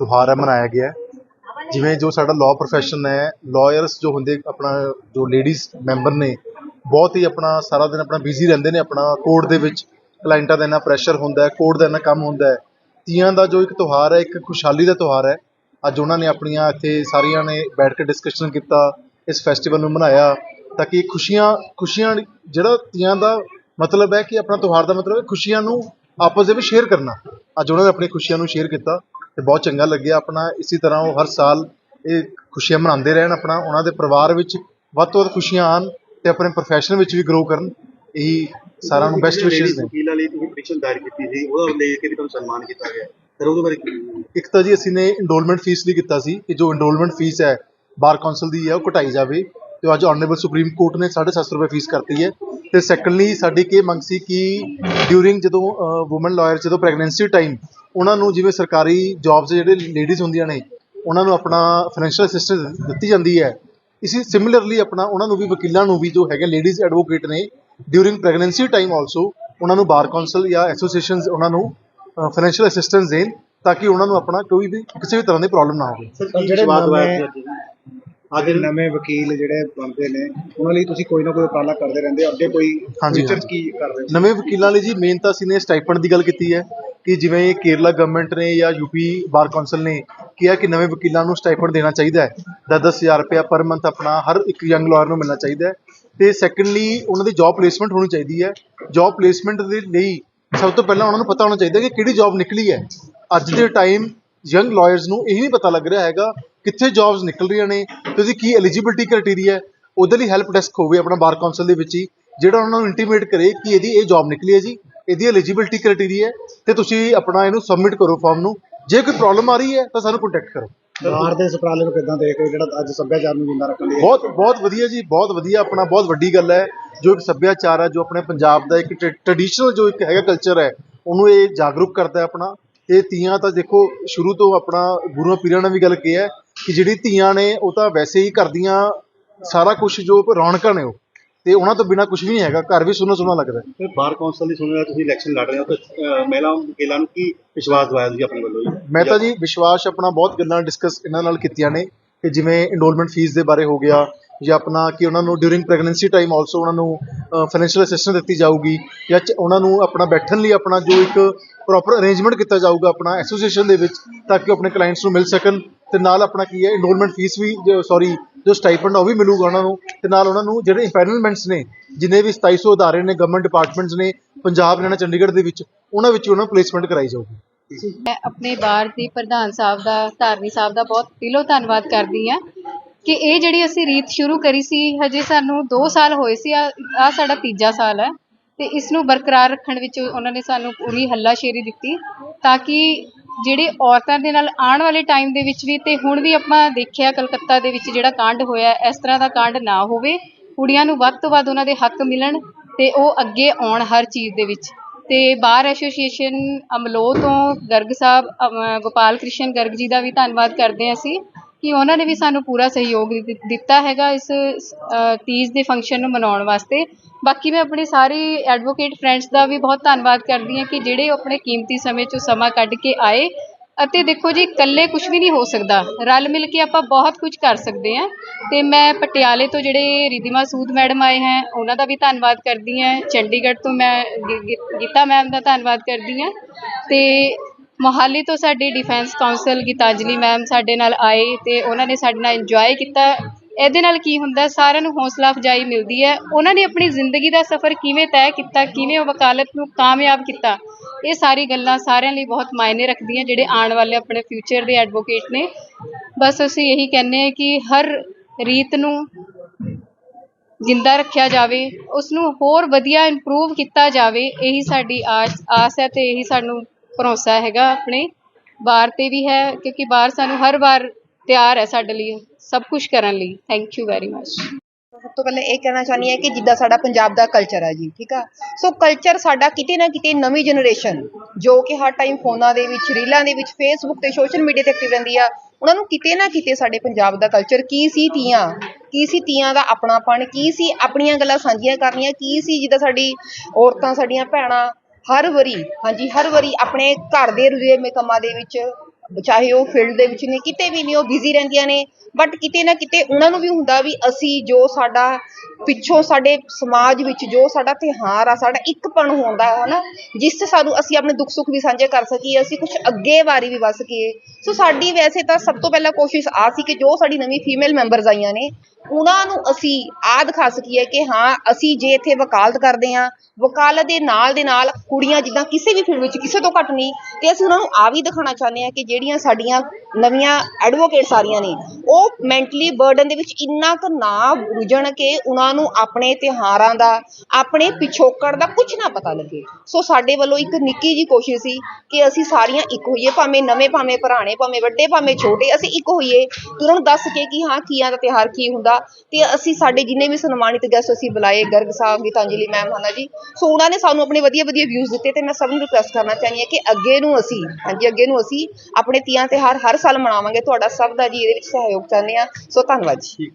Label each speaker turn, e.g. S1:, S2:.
S1: ਤਿਉਹਾਰ ਹੈ, ਮਨਾਇਆ ਗਿਆ ਜਿਵੇਂ ਜੋ ਸਾਡਾ ਲਾਅ ਪ੍ਰੋਫੈਸ਼ਨ ਹੈ ਲਾਇਰਸ ਜੋ ਹੁੰਦੇ ਆਪਣਾ, ਜੋ ਲੇਡੀਜ਼ ਮੈਂਬਰ ਨੇ, ਬਹੁਤ ਹੀ ਆਪਣਾ ਸਾਰਾ ਦਿਨ ਆਪਣਾ ਬਿਜ਼ੀ ਰਹਿੰਦੇ ਨੇ ਆਪਣਾ ਕੋਰਟ ਦੇ ਵਿੱਚ। ਕਲਾਇੰਟਾਂ ਦਾ ਇੰਨਾ ਪ੍ਰੈਸ਼ਰ ਹੁੰਦਾ ਹੈ ਕੋਰਟ ਦਾ ਇੰਨਾ ਕੰਮ ਹੁੰਦਾ ਹੈ। ਤੀਆਂ ਦਾ ਜੋ ਇੱਕ ਤਿਉਹਾਰ ਹੈ, ਇੱਕ ਖੁਸ਼ਹਾਲੀ ਦਾ ਤਿਉਹਾਰ ਹੈ। ਅੱਜ ਉਹਨਾਂ ਨੇ ਆਪਣੀਆਂ ਇੱਥੇ ਸਾਰੀਆਂ ਨੇ ਬੈਠ ਕੇ ਡਿਸਕਸ਼ਨ ਕੀਤਾ, ਇਸ ਫੈਸਟੀਵਲ ਨੂੰ ਮਨਾਇਆ, ਤਾਂ ਕਿ ਖੁਸ਼ੀਆਂ ਖੁਸ਼ੀਆਂ ਜਿਹੜਾ ਤੀਆਂ ਦਾ ਮਤਲਬ ਹੈ ਕਿ ਆਪਣਾ ਤਿਉਹਾਰ ਦਾ ਮਤਲਬ ਹੈ ਖੁਸ਼ੀਆਂ ਨੂੰ ਆਪਸ ਦੇ ਵਿੱਚ ਸ਼ੇਅਰ ਕਰਨਾ। ਅੱਜ ਉਹਨਾਂ ਨੇ ਆਪਣੀ ਖੁਸ਼ੀਆਂ ਨੂੰ ਸ਼ੇਅਰ ਕੀਤਾ। ਤੇ ਬਹੁਤ ਚੰਗਾ ਲੱਗਿਆ ਆਪਣਾ। ਇਸੇ ਤਰ੍ਹਾਂ ਉਹ ਹਰ ਸਾਲ ਇਹ ਖੁਸ਼ੀਆਂ ਮਨਾਉਂਦੇ ਰਹਿਣ ਆਪਣਾ। ਉਹਨਾਂ ਦੇ ਪਰਿਵਾਰ ਵਿੱਚ ਵੱਧ ਤੋਂ ਵੱਧ ਖੁਸ਼ੀਆਂ ਆਉਣ ਤੇ ਆਪਣੇ ਪ੍ਰੋਫੈਸ਼ਨ ਵਿੱਚ ਵੀ ਗਰੋ ਕਰਨ। ਇਹੀ ਸਾਰਿਆਂ ਨੂੰ ਬੈਸਟ ਵਿਸ਼ੇਸ ਨੇ।
S2: ਵਕੀਲਾਂ ਲਈ ਤੁਸੀਂ ਪਟੀਸ਼ਨ ਦਾਇਰ ਕੀਤੀ ਸੀ ਉਹਦਾ ਲੈ ਕੇ ਵੀ ਤੁਹਾਨੂੰ ਸਨਮਾਨ ਕੀਤਾ ਗਿਆ। ਫਿਰ ਉਹਦੇ ਬਾਰੇ
S1: ਇੱਕ ਤਾਂ ਜੀ ਅਸੀਂ ਨੇ ਇਨਰੋਲਮੈਂਟ ਫੀਸ ਲਈ ਕੀਤਾ ਸੀ ਕਿ ਜੋ ਇਨਰੋਲਮੈਂਟ ਫੀਸ ਹੈ ਬਾਰ ਕੌਂਸਲ ਦੀ ਹੈ ਉਹ ਘਟਾਈ ਜਾਵੇ। ਤੇ ਅੱਜ ਆਨਰੇਬਲ ਸੁਪਰੀਮ ਕੋਰਟ ਨੇ 750 ਰੁਪਏ ਫੀਸ ਕਰਤੀ ਹੈ। ਤੇ ਸੈਕੰਡਲੀ ਸਾਡੀ ਕੀ ਮੰਗ ਸੀ ਕਿ ਡਿਊਰਿੰਗ ਜਦੋਂ ਔਮਨ ਲਾਇਰ ਜਦੋਂ ਪ੍ਰੈਗਨੈਂਸੀ ਟਾਈਮ ਉਹਨਾਂ ਨੂੰ ਜਿਵੇਂ ਸਰਕਾਰੀ ਜੌਬਸ ਜਿਹੜੇ ਲੇਡੀਜ਼ ਹੁੰਦੀਆਂ ਨੇ ਉਹਨਾਂ ਨੂੰ ਆਪਣਾ ਫਾਈਨੈਂਸ਼ੀਅਲ ਅਸਿਸਟੈਂਸ ਦਿੱਤੀ ਜਾਂਦੀ ਹੈ। ਇਸੇ ਸਿਮਿਲਰਲੀ ਆਪਣਾ ਉਹਨਾਂ ਨੂੰ ਵੀ ਵਕੀਲਾਂ ਨੂੰ ਵੀ ਜੋ ਹੈਗੇ ਲੇਡੀਜ਼ ਐਡਵੋਕੇਟ ਨੇ ਡਿਊਰਿੰਗ ਪ੍ਰੈਗਨੈਂਸੀ ਟਾਈਮ ਆਲਸੋ ਉਹਨਾਂ ਨੂੰ ਬਾਰ ਕੌਂਸਲ ਜਾਂ ਐਸੋਸੀਏਸ਼ਨਸ ਉਹਨਾਂ ਨੂੰ ਫਾਈਨੈਂਸ਼ੀਅਲ ਅਸਿਸਟੈਂਸ ਦੇਣ ਤਾਂ ਕਿ ਉਹਨਾਂ ਨੂੰ ਆਪਣਾ ਕੋਈ ਵੀ ਕਿਸੇ ਵੀ ਤਰ੍ਹਾਂ ਦੀ ਪ੍ਰੋਬਲਮ ਨਾ ਹੋਵੇ।
S3: ਜਿਹੜੇ
S2: ਬਾਤ
S3: ਨਵੇਂ- ਵਕੀਲ ਜਿਹੜੇ ਬਣਦੇ ਨੇ ਉਹਨਾਂ ਲਈ ਤੁਸੀਂ ਕੋਈ ਨਾ ਕੋਈ ਉਪਰਾਲਾ ਕਰਦੇ ਰਹਿੰਦੇ ਹੋ? ਅੱਗੇ ਕੋਈ ਫਿਊਚਰ। ਕੀ ਕਰ ਰਹੇ ਹੋ?
S1: ਨਵੇਂ ਵਕੀਲਾਂ ਲਈ ਜੀ ਮੇਨ ਤਾਂ ਅਸੀਂ ਨੇ ਸਟਾਈਪੈਂਡ ਦੀ ਗੱਲ ਕੀਤੀ ਹੈ। ਕਿ ਜਿਵੇਂ ਕੇਰਲਾ ਗਵਰਨਮੈਂਟ ਨੇ ਜਾਂ ਯੂਪੀ ਬਾਰ ਕੌਂਸਲ ਨੇ ਕਿਹਾ ਕਿ ਨਵੇਂ ਵਕੀਲਾਂ ਨੂੰ ਸਟਾਈਪੈਂਡ ਦੇਣਾ ਚਾਹੀਦਾ ਹੈ। 10-10000 ਰੁਪਇਆ ਪਰ ਮੰਥ ਆਪਣਾ ਹਰ ਇੱਕ ਯੰਗ ਲਾਇਰ ਨੂੰ ਮਿਲਣਾ ਚਾਹੀਦਾ ਹੈ। ਤੇ ਸੈਕੰਡਲੀ ਉਹਨਾਂ ਦੀ ਜੌਬ ਪਲੇਸਮੈਂਟ ਹੋਣੀ ਚਾਹੀਦੀ ਹੈ। ਜੌਬ ਪਲੇਸਮੈਂਟ ਦੇ ਲਈ ਸਭ ਤੋਂ ਪਹਿਲਾਂ ਉਹਨਾਂ ਨੂੰ ਪਤਾ ਹੋਣਾ ਚਾਹੀਦਾ ਕਿ ਕਿਹੜੀ ਜੌਬ ਨਿਕਲੀ ਹੈ। ਅੱਜ ਦੇ ਟਾਈਮ ਯੰਗ ਲਾਇਰਸ ਨੂੰ ਇਹ ਨਹੀਂ ਪਤਾ ਲੱਗ ਰਿਹਾ ਹੈਗਾ ਕਿੱਥੇ ਜੌਬਸ ਨਿਕਲ ਰਹੀਆਂ ਨੇ ਤੇ ਉਹਦੀ ਕੀ ਐਲੀਜੀਬਿਲਟੀ ਕ੍ਰਾਈਟੇਰੀਆ ਹੈ, ਉਹਦੇ ਲਈ ਹੈਲਪ ਡੈਸਕ ਹੋਵੇ ਆਪਣਾ ਬਾਰ ਕੌਂਸਲ ਦੇ ਵਿੱਚ ਹੀ, ਜਿਹੜਾ ਉਹਨਾਂ ਨੂੰ ਇੰਟੀਮੇਟ ਕਰੇ ਕਿ ਇਹਦੀ ਇਹ ਜੌਬ ਨਿਕਲੀ ਹੈ ਜੀ, ਇਹਦੀ ਐਲੀਜੀਬਿਲਟੀ ਕ੍ਰਾਈਟੇਰੀਆ ਹੈ। ਤੇ ਤੁਸੀਂ ਆਪਣਾ ਇਹਨੂੰ ਸਬਮਿਟ ਕਰੋ ਫਾਰਮ ਨੂੰ। ਜੇ ਕੋਈ ਪ੍ਰੋਬਲਮ ਆ ਰਹੀ ਹੈ ਤਾਂ ਸਾਨੂੰ ਕੰਟੈਕਟ ਕਰੋ।
S3: ਬਾਹਰ ਦੇ ਇਸ ਉਪਰਾਲੇ ਨੂੰ ਕਿੱਦਾਂ ਦੇਖ ਰਹੇ ਜਿਹੜਾ ਅੱਜ ਸੱਭਿਆਚਾਰ ਨੂੰ ਜਿੰਦਾ ਰੱਖਣ ਲਈ
S1: ਬਹੁਤ ਬਹੁਤ ਵਧੀਆ ਜੀ ਬਹੁਤ ਵਧੀਆ ਆਪਣਾ ਬਹੁਤ ਵੱਡੀ ਗੱਲ ਹੈ। ਜੋ ਇੱਕ ਸੱਭਿਆਚਾਰ ਹੈ ਜੋ ਆਪਣੇ ਪੰਜਾਬ ਦਾ ਇੱਕ ਟ੍ਰੈਡੀਸ਼ਨਲ ਜੋ ਇੱਕ ਹੈਗਾ ਕਲਚਰ ਹੈ ਉਹਨੂੰ ਇਹ ਜਾਗਰੂਕ ਕਰਦਾ ਆਪਣਾ। ਇਹ ਤੀਆਂ ਤਾਂ ਦੇਖੋ ਸ਼ੁਰੂ ਤੋਂ ਆਪਣਾ ਗੁਰੂਆਂ ਪੀਰਾਂ ਨੇ ਵੀ ਗੱਲ ਕੀਤੀ ਹੈ ਕਿ ਜਿਹੜੀ ਧੀਆਂ ਨੇ ਉਹ ਤਾਂ ਵੈਸੇ ਹੀ ਕਰਦੀਆਂ ਸਾਰਾ ਕੁਝ ਜੋ ਰੌਣਕਾਂ ਨੇ ਉਹ। ਤੇ ਉਹਨਾਂ ਤੋਂ ਬਿਨਾ ਕੁਝ ਵੀ ਨਹੀਂ ਹੈਗਾ ਘਰ ਵੀ ਸੁੰਨਾ ਸੁੰਨਾ ਲੱਗਦਾ ਹੈ।
S2: ਫਿਰ ਬਾਰ ਕੌਂਸਲ ਦੀ ਸੁਣਿਆ ਤੁਸੀਂ ਇਲੈਕਸ਼ਨ ਲੜ ਰਹੇ ਹੋ ਤਾਂ ਮਹਿਲਾ ਵਕੀਲਾਂ ਨੂੰ ਕੀ ਵਿਸ਼ਵਾਸ ਦਿਵਾਇਆ ਤੁਸੀਂ ਆਪਣੇ ਵੱਲੋਂ ਜੀ
S1: ਮੈਂ ਤਾਂ ਜੀ ਵਿਸ਼ਵਾਸ ਆਪਣਾ ਬਹੁਤ ਗੱਲਾਂ ਡਿਸਕਸ ਇਹਨਾਂ ਨਾਲ ਕੀਤੀਆਂ ਨੇ ਕਿ ਜਿਵੇਂ ਇਨਰੋਲਮੈਂਟ ਫੀਸ ਦੇ ਬਾਰੇ ਹੋ ਗਿਆ ਜਾਂ ਆਪਣਾ ਕਿ ਉਹਨਾਂ ਨੂੰ ਡਿਊਰਿੰਗ ਪ੍ਰੈਗਨੈਂਸੀ ਟਾਈਮ ਆਲਸੋ ਉਹਨਾਂ ਨੂੰ ਫਾਈਨੈਂਸ਼ੀਅਲ ਅਸਿਸਟੈਂਸ ਦਿੱਤੀ ਜਾਊਗੀ ਜਾਂ ਚ- ਉਹਨਾਂ ਨੂੰ ਆਪਣਾ ਬੈਠਣ ਲਈ ਆਪਣਾ ਜੋ ਇੱਕ ਪ੍ਰੋਪਰ ਅਰੇਂਜਮੈਂਟ ਕੀਤਾ ਜਾਊਗਾ ਆਪਣਾ ਐਸੋਸੀਏਸ਼ਨ ਦੇ ਵਿੱਚ ਤਾਂ ਕਿ ਉਹ ਆਪਣੇ ਕਲਾਇੰਟਸ ਨੂੰ ਮਿਲ ਸਕਣ ਤੇ ਨਾਲ ਆਪਣਾ ਕੀ ਹੈ ਇਨਰੋਲਮੈਂਟ ਫੀਸ ਵੀ ਸੌਰੀ ਜੋ ਸਟਾਈਪੈਂਡ ਉਹ ਵੀ ਮਿਲੂਗਾ ਉਹਨਾਂ ਨੂੰ ਤੇ ਨਾਲ ਉਹਨਾਂ ਨੂੰ ਜਿਹੜੇ ਇੰਪੈਨਲਮੈਂਟਸ ਨੇ, ਜਿੰਨੇ ਵੀ 2700 ਅਦਾਰੇ ਨੇ ਗਵਰਨਮੈਂਟ ਡਿਪਾਰਟਮੈਂਟਸ ਨੇ, ਪੰਜਾਬ ਹਰਿਆਣਾ ਚੰਡੀਗੜ੍ਹ ਦੇ ਵਿੱਚ, ਉਹਨਾਂ ਵਿੱਚ ਉਹਨਾਂ ਨੂੰ ਪਲੇਸਮੈਂਟ ਕਰਾਈ ਜਾਊਗੀ।
S4: ਮੈਂ ਆਪਣੇ ਬਾਰ ਦੀ ਪ੍ਰਧਾਨ ਸਾਹਿਬ ਦਾ ਧਾਰਨੀ ਸਾਹਿਬ ਦਾ ਬਹੁਤ ਦਿਲੋਂ ਧੰਨਵਾਦ ਕਰਦੀ ਹਾਂ ਕਿ ਇਹ ਜਿਹੜੀ ਅਸੀਂ ਰੀਤ ਸ਼ੁਰੂ ਕਰੀ ਸੀ, ਹਜੇ ਸਾਨੂੰ 2 ਸਾਲ ਹੋਏ ਸੀ ਆ ਸਾਡਾ ਤੀਜਾ ਸਾਲ ਹੈ ਤੇ ਇਸ ਨੂੰ ਬਰਕਰਾਰ ਰੱਖਣ ਵਿੱਚ ਉਹਨਾਂ ਨੇ ਸਾਨੂੰ ਪੂਰੀ ਹੱਲਾਸ਼ੇਰੀ ਦਿੱਤੀ ਤਾਂ ਕਿ ਜਿਹੜੇ ਔਰਤਾਂ ਦੇ ਨਾਲ ਆਉਣ ਵਾਲੇ ਟਾਈਮ ਦੇ ਵਿੱਚ ਵੀ ਅਤੇ ਹੁਣ ਵੀ ਆਪਾਂ ਦੇਖਿਆ ਕਲਕੱਤਾ ਦੇ ਵਿੱਚ ਜਿਹੜਾ ਕਾਂਡ ਹੋਇਆ ਇਸ ਤਰ੍ਹਾਂ ਦਾ ਕਾਂਡ ਨਾ ਹੋਵੇ, ਕੁੜੀਆਂ ਨੂੰ ਵੱਧ ਤੋਂ ਵੱਧ ਉਹਨਾਂ ਦੇ ਹੱਕ ਮਿਲਣ ਅਤੇ ਉਹ ਅੱਗੇ ਆਉਣ ਹਰ ਚੀਜ਼ ਦੇ ਵਿੱਚ। ਅਤੇ ਬਾਰ ਐਸੋਸੀਏਸ਼ਨ ਅਮਲੋਹ ਤੋਂ ਗਰਗ ਸਾਹਿਬ ਗੋਪਾਲ ਕ੍ਰਿਸ਼ਨ ਗਰਗ ਜੀ ਦਾ ਵੀ ਧੰਨਵਾਦ ਕਰਦੇ ਹਾਂ ਅਸੀਂ। ਕਿ ਉਹਨਾਂ ਨੇ ਵੀ ਸਾਨੂੰ ਪੂਰਾ ਸਹਿਯੋਗ ਦਿੱ- ਦਿੱਤਾ ਹੈਗਾ ਇਸ ਅ, ਤੀਜ ਦੇ ਫੰਕਸ਼ਨ ਨੂੰ ਮਨਾਉਣ ਵਾਸਤੇ। ਬਾਕੀ ਮੈਂ ਆਪਣੇ ਸਾਰੇ ਐਡਵੋਕੇਟ ਫਰੈਂਡਸ ਦਾ ਵੀ ਬਹੁਤ ਧੰਨਵਾਦ ਕਰਦੀ ਹਾਂ ਕਿ ਜਿਹੜੇ ਉਹ ਆਪਣੇ ਕੀਮਤੀ ਸਮੇਂ 'ਚੋਂ ਸਮਾਂ ਕੱਢ ਕੇ ਆਏ। ਅਤੇ ਦੇਖੋ ਜੀ ਇਕੱਲੇ ਕੁਝ ਵੀ ਨਹੀਂ ਹੋ ਸਕਦਾ। ਰਲ ਮਿਲ ਕੇ ਆਪਾਂ ਬਹੁਤ ਕੁਝ ਕਰ ਸਕਦੇ ਹਾਂ। ਤੇ ਮੈਂ ਪਟਿਆਲੇ ਤੋਂ ਜਿਹੜੇ ਰਿਧਿਮਾ ਸੂਦ ਮੈਡਮ ਆਏ ਹੈ ਉਹਨਾਂ ਦਾ ਵੀ ਧੰਨਵਾਦ ਕਰਦੀ ਹਾਂ। ਚੰਡੀਗੜ੍ਹ ਤੋਂ ਮੈਂ ਗੀ- ਗੀ- ਗੀਤਾ ਮੈਮ ਦਾ ਧੰਨਵਾਦ ਕਰਦੀ ਹਾਂ। ਤੇ ਮੋਹਾਲੀ ਤੋਂ ਸਾਡੀ ਡਿਫੈਂਸ ਕਾਉਂਸਲ ਗੀਤਾਂਜਲੀ ਮੈਮ ਸਾਡੇ ਨਾਲ ਆਏ ਤੇ ਉਹਨਾਂ ਨੇ ਸਾਡੇ ਨਾਲ ਇੰਜੋਏ ਕੀਤਾ। ਇਹਦੇ ਨਾਲ ਕੀ ਹੁੰਦਾ, ਸਾਰਿਆਂ ਨੂੰ ਹੌਸਲਾ ਅਫਜਾਈ ਮਿਲਦੀ ਹੈ। ਉਹਨਾਂ ਨੇ ਆਪਣੀ ਜ਼ਿੰਦਗੀ ਦਾ ਸਫ਼ਰ ਕਿਵੇਂ ਤੈਅ ਕੀਤਾ, ਕਿਵੇਂ ਉਹ ਵਕਾਲਤ ਨੂੰ ਕਾਮਯਾਬ ਕੀਤਾ, ਇਹ ਸਾਰੀ ਗੱਲਾਂ ਸਾਰਿਆਂ ਲਈ ਬਹੁਤ ਮਾਇਨੇ ਰੱਖਦੀਆਂ, ਜਿਹੜੇ ਆਉਣ ਵਾਲੇ ਆਪਣੇ ਫਿਊਚਰ ਦੇ ਐਡਵੋਕੇਟ ਨੇ। ਬਸ ਅਸੀਂ ਇਹੀ ਕਹਿੰਦੇ ਹਾਂ ਕਿ ਹਰ ਰੀਤ ਨੂੰ ਜਿੰਦਾ ਰੱਖਿਆ ਜਾਵੇ ਉਸ ਨੂੰ ਹੋਰ ਵਧੀਆ ਇੰਪਰੂਵ ਕੀਤਾ ਜਾਵੇ, ਇਹੀ ਸਾਡੀ ਆਸ ਆਸ ਹੈ ਤੇ ਇਹੀ ਸਾਨੂੰ ਭਰੋਸਾ ਹੈਗਾ ਆਪਣੇ। ਬਾਰ ਤੇ ਵੀ ਹੈ, ਕਿਉਂਕਿ ਬਾਰ ਸਾਨੂੰ ਹਰ ਵਾਰ ਤਿਆਰ ਹੈ ਸਾਡੇ ਲਈ, ਸਭ ਕੁਝ ਕਰਨ ਲਈ। ਥੈਂਕ ਯੂ ਵੈਰੀ ਮਚ
S5: ਸਭ ਤੋਂ ਪਹਿਲਾਂ ਇਹ ਕਹਿਣਾ ਚਾਹੁੰਦੀ ਹਾਂ ਕਿ ਜਿੱਦਾਂ ਸਾਡਾ ਪੰਜਾਬ ਦਾ ਕਲਚਰ ਹੈ ਜੀ, ਠੀਕ ਆ? ਸੋ ਕਲਚਰ ਸਾਡਾ ਕਿਤੇ ਨਾ ਕਿਤੇ ਨਵੀਂ ਜਨਰੇਸ਼ਨ ਜੋ ਕਿ ਹਰ ਟਾਈਮ ਫੋਨਾਂ ਦੇ ਵਿੱਚ ਰੀਲਾਂ ਦੇ ਵਿੱਚ ਫੇਸਬੁੱਕ ਤੇ ਸੋਸ਼ਲ ਮੀਡੀਆ ਤੇ ਐਕਟਿਵ ਰਹਿੰਦੀ ਆ, ਉਹਨਾਂ ਨੂੰ ਕਿਤੇ ਨਾ ਕਿਤੇ ਸਾਡੇ ਪੰਜਾਬ ਦਾ ਕਲਚਰ ਕੀ ਸੀ ਤੀਆਂ? ਕੀ ਸੀ ਤੀਆਂ ਦਾ ਆਪਣਾਪਣ? ਕੀ ਸੀ ਆਪਣੀਆਂ ਗੱਲਾਂ ਸਾਂਝੀਆਂ ਕਰਨੀਆਂ? ਕੀ ਸੀ ਜਿੱਦਾਂ ਸਾਡੀ ਔਰਤਾਂ, ਸਾਡੀਆਂ ਭੈਣਾਂ ਹਰ ਵਾਰੀ ਹਾਂਜੀ ਹਰ ਵਾਰੀ ਆਪਣੇ ਘਰ ਦੇ ਰੁਝੇਵੇਂ ਕੰਮਾਂ ਦੇ ਵਿੱਚ ਚਾਹੇ ਉਹ ਫੀਲਡ ਦੇ ਵਿੱਚ ਨੇ, ਕਿਤੇ ਵੀ ਨਹੀਂ ਉਹ ਬਿਜ਼ੀ ਰਹਿੰਦੀਆਂ ਨੇ ਬਟ ਕਿਤੇ ਨਾ ਕਿਤੇ ਉਹਨਾਂ ਨੂੰ ਵੀ ਹੁੰਦਾ ਵੀ ਅਸੀਂ ਜੋ ਸਾਡਾ ਪਿੱਛੋਂ ਸਾਡੇ ਸਮਾਜ ਵਿੱਚ ਜੋ ਸਾਡਾ ਤਿਉਹਾਰ ਆ, ਸਾਡਾ ਇੱਕਪਣ ਹੁੰਦਾ ਹੈ ਨਾ ਜਿਸ 'ਚ ਸਾਨੂੰ ਅਸੀਂ ਆਪਣੇ ਦੁੱਖ ਸੁੱਖ ਵੀ ਸਾਂਝੇ ਕਰ ਸਕੀਏ, ਅਸੀਂ ਕੁਝ ਅੱਗੇ ਵਾਰੀ ਵੀ ਵੱਧ ਸਕੀਏ। ਸੋ ਸਾਡੀ ਵੈਸੇ ਤਾਂ ਸਭ ਤੋਂ ਪਹਿਲਾਂ ਕੋਸ਼ਿਸ਼ ਆ ਸੀ ਕਿ ਜੋ ਸਾਡੀ ਨਵੀਂ ਫੀਮੇਲ ਮੈਂਬਰਸ ਆਈਆਂ ਨੇ, ਉਹਨਾਂ ਨੂੰ ਅਸੀਂ ਆ ਦਿਖਾ ਸਕੀਏ ਕਿ ਹਾਂ, ਅਸੀਂ ਜੇ ਇੱਥੇ ਵਕਾਲਤ ਕਰਦੇ ਹਾਂ, ਵਕਾਲਤ ਦੇ ਨਾਲ ਦੇ ਨਾਲ ਕੁੜੀਆਂ ਜਿੱਦਾਂ ਕਿਸੇ ਵੀ ਫੀਲਡ ਵਿੱਚ ਕਿਸੇ ਤੋਂ ਘੱਟ ਨਹੀਂ, ਤੇ ਅਸੀਂ ਉਹਨਾਂ ਨੂੰ ਆ ਵੀ ਦਿਖਾਉਣਾ ਚਾਹੁੰਦੇ ਹਾਂ ਕਿ ਜਿਹੜੀਆਂ ਸਾਡੀਆਂ ਨਵੀਆਂ ਐਡਵੋਕੇਟ ਸਾਰੀਆਂ ਨੇ, ਉਹ ਮੈਂਟਲੀ ਬਰਡਨ ਦੇ ਵਿੱਚ ਇੰਨਾ ਕੁ ਨਾ ਰੁਝਣ ਕਿ ਉਹਨਾਂ ਨੂੰ ਆਪਣੇ ਤਿਉਹਾਰਾਂ ਦਾ, ਆਪਣੇ ਪਿਛੋਕੜ ਦਾ ਕੁਝ ਨਾ ਪਤਾ ਲੱਗੇ। ਸੋ ਸਾਡੇ ਵੱਲੋਂ ਇੱਕ ਨਿੱਕੀ ਜੀ ਕੋਸ਼ਿਸ਼ ਸੀ ਕਿ ਅਸੀਂ ਸਾਰੀਆਂ ਇੱਕ ਹੋਈਏ, ਭਾਵੇਂ ਨਵੇਂ, ਭਾਵੇਂ ਪੁਰਾਣੇ, ਭਾਵੇਂ ਵੱਡੇ, ਭਾਵੇਂ ਛੋਟੇ, ਅਸੀਂ ਇੱਕ ਹੋਈਏ। ਤੇ ਉਹਨਾਂ ਨੂੰ ਦੱਸ ਕੇ ਕਿ ਹਾਂ, ਕੀਆਂ ਦਾ ਤਿਉਹਾਰ ਕੀ ਹੁੰਦਾ, ਤੇ ਅਸੀਂ ਸਾਡੇ ਜਿੰਨੇ ਵੀ ਸਨਮਾਨਿਤ ਗੈਸਟ ਅਸੀਂ ਬੁਲਾਏ, ਗਰਗ ਸਾਹਿਬ, ਗੀਤਾਂਜਲੀ ਮੈਮ ਹਨਾ ਜੀ। ਸੋ ਉਹਨਾਂ ਨੇ ਸਾਨੂੰ ਆਪਣੇ ਵਧੀਆ ਵਧੀਆ ਵਿਊਜ਼ ਦਿੱਤੇ ਤੇ ਮੈਂ ਸਭ ਨੂੰ ਰਿਕੁਐਸਟ ਕਰਨਾ ਚਾਹੁੰਦੀ ਹਾਂ ਕਿ ਅੱਗੇ ਨੂੰ ਅਸੀਂ, ਹਾਂਜੀ, ਅੱਗੇ ਨੂੰ ਅਸੀਂ ਆਪਣੇ ਤੀਆਂ ਤਿਉਹਾਰ ਹਰ ਸਾਲ ਮਨਾਵਾਂਗੇ। ਤੁਹਾਡਾ ਸਭ ਦਾ ਜੀ ਇਹਦੇ ਵਿੱਚ ਸਹਿਯੋਗ ਚਾਹੁੰਦੇ ਹਾਂ। ਸੋ ਧੰਨਵਾਦ ਜੀ।